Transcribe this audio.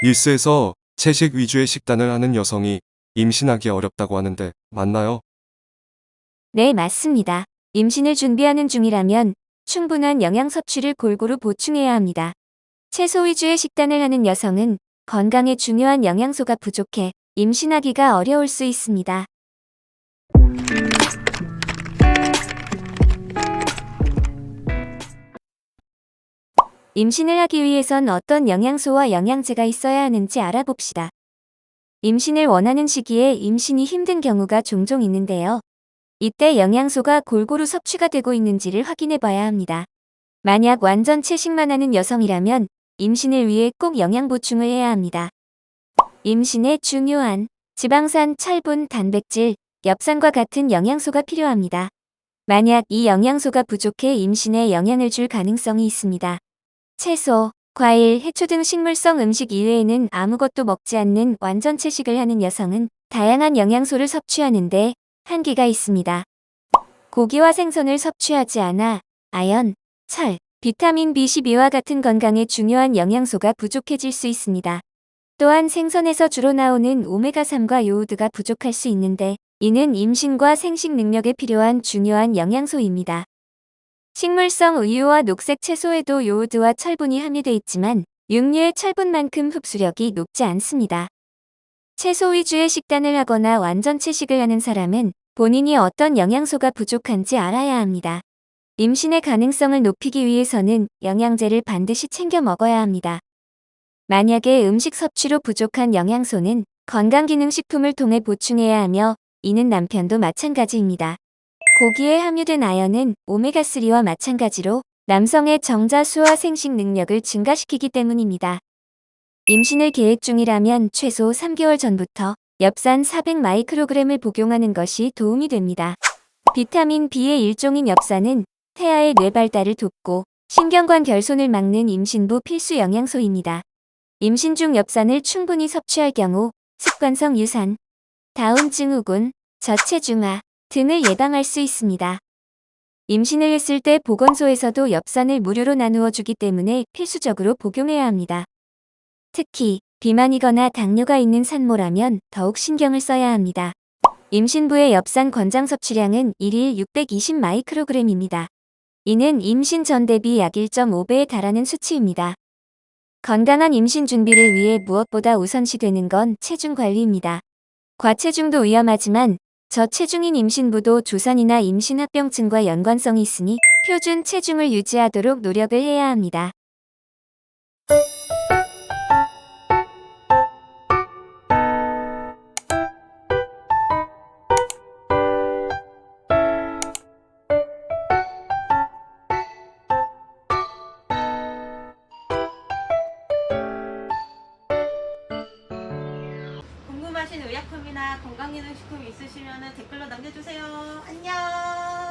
일스에서 채식 위주의 식단을 하는 여성이 임신하기 어렵다고 하는데 맞나요? 네, 맞습니다. 임신을 준비하는 중이라면 충분한 영양 섭취를 골고루 보충해야 합니다. 채소 위주의 식단을 하는 여성은 건강에 중요한 영양소가 부족해 임신하기가 어려울 수 있습니다. 임신을 하기 위해선 어떤 영양소와 영양제가 있어야 하는지 알아봅시다. 임신을 원하는 시기에 임신이 힘든 경우가 종종 있는데요. 이때 영양소가 골고루 섭취가 되고 있는지를 확인해 봐야 합니다. 만약 완전 채식만 하는 여성이라면 임신을 위해 꼭 영양 보충을 해야 합니다. 임신에 중요한 지방산, 철분, 단백질, 엽산과 같은 영양소가 필요합니다. 만약 이 영양소가 부족해 임신에 영향을 줄 가능성이 있습니다. 채소, 과일, 해초 등 식물성 음식 이외에는 아무것도 먹지 않는 완전 채식을 하는 여성은 다양한 영양소를 섭취하는데 한계가 있습니다. 고기와 생선을 섭취하지 않아 아연, 철, 비타민 B12와 같은 건강에 중요한 영양소가 부족해질 수 있습니다. 또한 생선에서 주로 나오는 오메가3과 요오드가 부족할 수 있는데 이는 임신과 생식 능력에 필요한 중요한 영양소입니다. 식물성 우유와 녹색 채소에도 요오드와 철분이 함유돼 있지만 육류의 철분만큼 흡수력이 높지 않습니다. 채소 위주의 식단을 하거나 완전 채식을 하는 사람은 본인이 어떤 영양소가 부족한지 알아야 합니다. 임신의 가능성을 높이기 위해서는 영양제를 반드시 챙겨 먹어야 합니다. 만약에 음식 섭취로 부족한 영양소는 건강기능식품을 통해 보충해야 하며 이는 남편도 마찬가지입니다. 고기에 함유된 아연은 오메가3와 마찬가지로 남성의 정자수와 생식 능력을 증가시키기 때문입니다. 임신을 계획 중이라면 최소 3개월 전부터 엽산 400마이크로그램을 복용하는 것이 도움이 됩니다. 비타민 B의 일종인 엽산은 태아의 뇌 발달을 돕고 신경관 결손을 막는 임신부 필수 영양소입니다. 임신 중 엽산을 충분히 섭취할 경우 습관성 유산, 다운 증후군, 저체중아 등을 예방할 수 있습니다. 임신을 했을 때 보건소에서도 엽산을 무료로 나누어 주기 때문에 필수적으로 복용해야 합니다. 특히 비만이거나 당뇨가 있는 산모라면 더욱 신경을 써야 합니다. 임신부의 엽산 권장 섭취량은 1일 620마이크로그램입니다. 이는 임신 전 대비 약 1.5배에 달하는 수치입니다. 건강한 임신 준비를 위해 무엇보다 우선시되는 건 체중 관리입니다. 과체중도 위험하지만 저체중인 임신부도 조산이나 임신합병증과 연관성이 있으니 표준 체중을 유지하도록 노력을 해야 합니다. 의약품이나 건강기능식품 있으시면 댓글로 남겨주세요. 안녕!